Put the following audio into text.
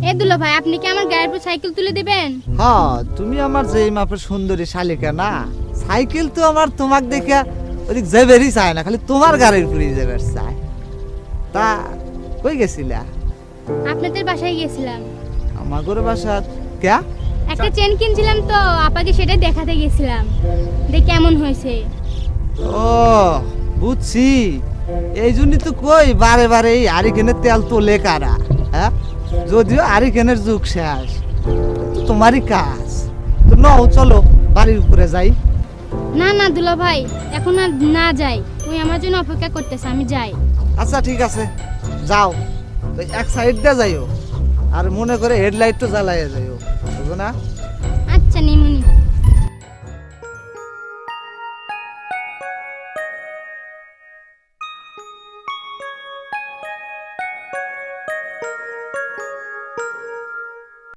আপনি কি আমার গায়ের উপর সাইকেল তুলে দেবেন? হ্যাঁ তুমি আমার যে মাপের সুন্দরী শালিকা না সাইকেল তো আমার তোমাক দেখে ওদিক যাবেরই চায় না খালি তোমার গাড়ির উপরেই যাবার চায়। তা কই গেছিলা? আপনাদের বাসায় গেছিলাম আমার ঘরে বাসা ক্যা একটা চেন কিনছিলাম তো আপাকে সেটা দেখাতে গেছিলাম দেখ কেমন হয়েছে। ও বুঝছি। এই জন্যই তো কই বারে বারে এই আরিকেনের তেল তোলে কারা? হ্যাঁ? যদিও আরিকেনের যুগ শেষ তোমারই কাজ। তো নও চলো বাড়ির উপরে যাই। না না দুলা ভাই এখন আর না যাই। ওই আমার জন্য অপেক্ষা করতেছে আমি যাই। আচ্ছা ঠিক আছে। যাও। তো এক সাইড দিয়ে যাইও। আর মনে করে হেডলাইট তো জ্বালাইয়া যাইও। বুঝো না? আচ্ছা নিমুনি।